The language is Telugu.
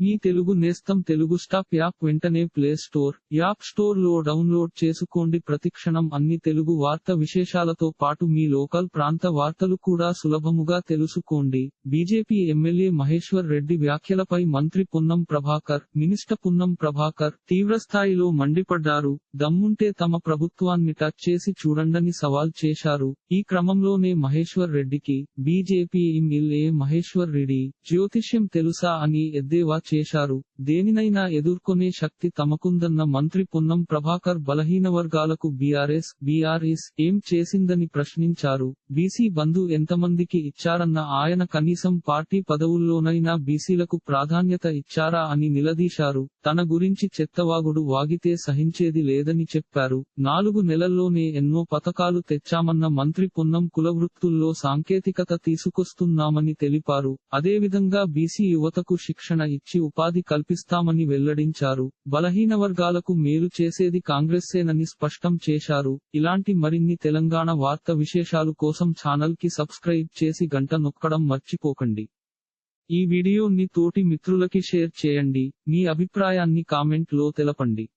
మీ తెలుగు నేస్తం తెలుగు స్టాప్ యాప్ వెంటనే ప్లే స్టోర్ యాప్ స్టోర్లో డౌన్లోడ్ చేసుకోండి. ప్రతిక్షణం అన్ని తెలుగు వార్త విశేషాలతో పాటు మీ లోకల్ ప్రాంత వార్తలు కూడా సులభముగా తెలుసుకోండి. బీజేపీ ఎమ్మెల్యే మహేశ్వర్ రెడ్డి వ్యాఖ్యలపై మంత్రి పొన్నం ప్రభాకర్ మినిస్టర్ పొన్నం ప్రభాకర్ తీవ్రస్థాయిలో మండిపడ్డారు. దమ్ముంటే తమ ప్రభుత్వాన్ని టచ్ చేసి చూడండని సవాల్ చేశారు. ఈ క్రమంలోనే మహేశ్వర్ రెడ్డికి బీజేపీ ఎమ్మెల్యే మహేశ్వర్ రెడ్డి జ్యోతిష్యం తెలుసా అని ఎద్దేవా చేశారు. దేనినైనా ఎదుర్కొనే శక్తి తమకుందన్న మంత్రి పొన్నం ప్రభాకర్ బలహీన వర్గాలకు బీఆర్ఎస్ బీఆర్ఎస్ ఏం చేసిందని ప్రశ్నించారు. బీసీ బంధు ఎంతమందికి ఇచ్చారన్న ఆయన కనీసం పార్టీ పదవుల్లోనైనా బీసీలకు ప్రాధాన్యత ఇచ్చారా అని నిలదీశారు. తన గురించి చెత్తవాగుడు వాగితే సహించేది లేదని చెప్పారు. నాలుగు నెలల్లోనే ఎన్నో పథకాలు తెచ్చామన్న మంత్రి పొన్నం కులవృత్తుల్లో సాంకేతికత తీసుకొస్తున్నామని తెలిపారు. అదేవిధంగా బీసీ యువతకు శిక్షణ ఇచ్చి ఉపాధి కల్పిస్తామని వెల్లడించారు. బలహీన వర్గాలకు మేలు చేసేది కాంగ్రెస్సేనని స్పష్టం చేశారు. ఇలాంటి మరిన్ని తెలంగాణ వార్త విశేషాలు కోసం ఛానల్కి సబ్స్క్రైబ్ చేసి గంట నొక్కడం మర్చిపోకండి. ఈ వీడియోని తోటి మిత్రులకి షేర్ చేయండి. మీ అభిప్రాయాన్ని కామెంట్లో తెలపండి.